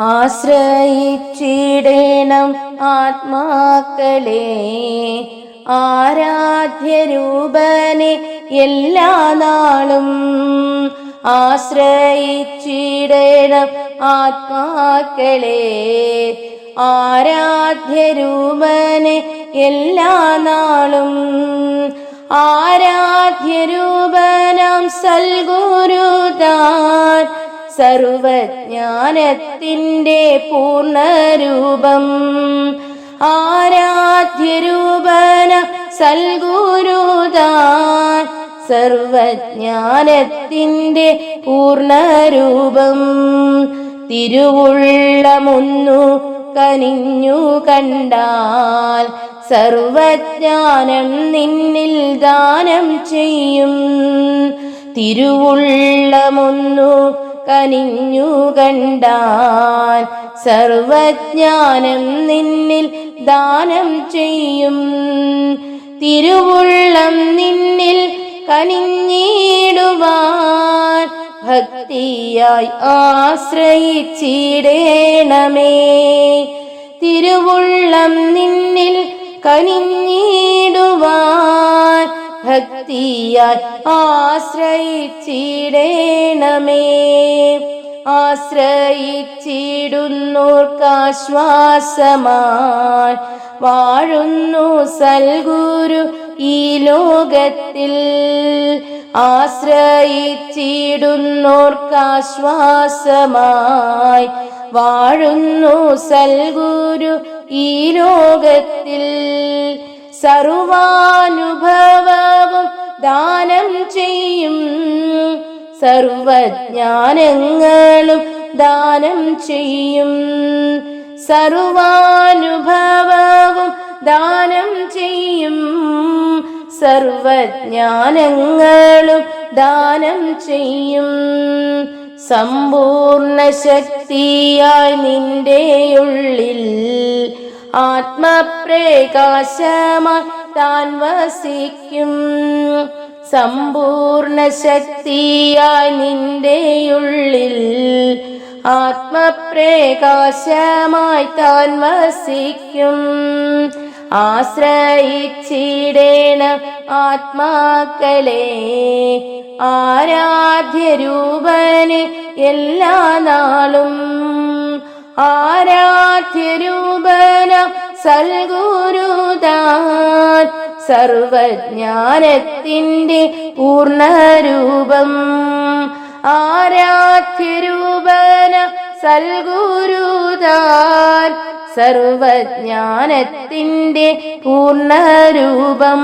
ആശ്രയിച്ചിടേണം ആത്മാക്കളെ. ആരാധ്യരൂപനെ എല്ലാ നാളും ആശ്രയിച്ചിടേണം ആത്മാക്കളെ. ആരാധ്യരൂപനെ എല്ലാ നാളും ആരാധ്യരൂപനം സൽഗുരുതാൻ സർവജ്ഞാനത്തിന്റെ പൂർണരൂപം. ആരാധ്യരൂപന സൽഗുരുതാൻ സർവജ്ഞാനത്തിന്റെ പൂർണരൂപം. തിരുവുള്ളമൊന്നു കനിഞ്ഞു കണ്ടാൽ സർവജ്ഞാനം നിന്നിൽ ദാനം ചെയ്യും. തിരുവുള്ളമൊന്നു കനിഞ്ഞു കണ്ടാൻ സർവജ്ഞാനം നിന്നിൽ ദാനം ചെയ്യും. തിരുവുള്ളം നിന്നിൽ കനിഞ്ഞിടുവാൻ ഭക്തിയായി ആശ്രയിച്ചിടേണമേ. തിരുവുള്ളം നിന്നിൽ കനിഞ്ഞിടുവാൻ ഭക്തിയായി ആശ്രയിച്ചിടേണമേ. ആശ്രയിച്ചിടുന്നോർക്കാശ്വാസമായി വാഴുന്നു സൽഗുരു ഈ ലോകത്തിൽ. ആശ്രയിച്ചിടുന്നോർക്കാശ്വാസമായി വാഴുന്നു സൽഗുരു ഈ ലോകത്തിൽ. സർവാനുഭവവും ദാനം ചെയ്യും സർവജ്ഞാനങ്ങളും ദാനം ചെയ്യും. സർവാനുഭവവും ദാനം ചെയ്യും. സർവജ്ഞാനങ്ങളും ദാനം ചെയ്യും. സമ്പൂർണ ശക്തിയായി നിന്റെ ഉള്ളിൽ ആത്മപ്രകാശമായി താൻ വസിക്കും. സമ്പൂർണ ശക്തിയായി നിന്റെ ഉള്ളിൽ ആത്മപ്രകാശമായി താൻ വസിക്കും. ആശ്രയിച്ചിടേണം ആത്മാക്കളെ ആരാധ്യരൂപന് എല്ലാ നാളും ആരാധ്യരൂപന സൽഗുരുതാൻ സർവജ്ഞാനത്തിന്റെ പൂർണരൂപം. ആരാധ്യരൂപന സൽഗുരുതാൻ സർവജ്ഞാനത്തിന്റെ പൂർണരൂപം.